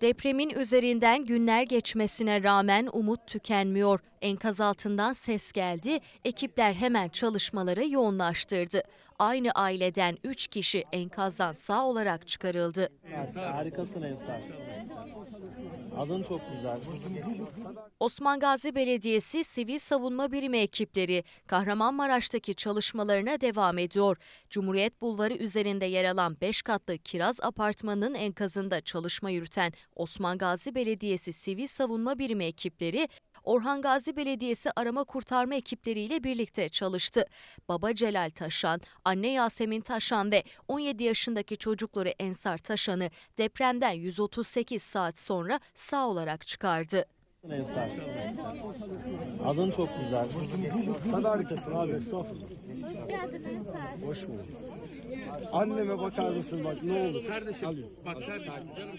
Depremin üzerinden günler geçmesine rağmen umut tükenmiyor. Enkaz altından ses geldi, ekipler hemen çalışmaları yoğunlaştırdı. Aynı aileden 3 kişi enkazdan sağ olarak çıkarıldı. Harikasın Ensar. Adın çok güzel. Osman Gazi Belediyesi Sivil Savunma Birimi ekipleri Kahramanmaraş'taki çalışmalarına devam ediyor. Cumhuriyet Bulvarı üzerinde yer alan 5 katlı Kiraz Apartmanı'nın enkazında çalışma yürüten Osman Gazi Belediyesi Sivil Savunma Birimi ekipleri Orhan Gazi Belediyesi arama kurtarma ekipleriyle birlikte çalıştı. Baba Celal Taşan, anne Yasemin Taşan ve 17 yaşındaki çocukları Ensar Taşan'ı depremden 138 saat sonra sağ olarak çıkardı. Ensar. Adın çok güzel. Sen harikasın abi. Estağfurullah. Hoş bulduk. Anneme bakar mısın bak ne olur. Kardeşim bak kardeşim canım.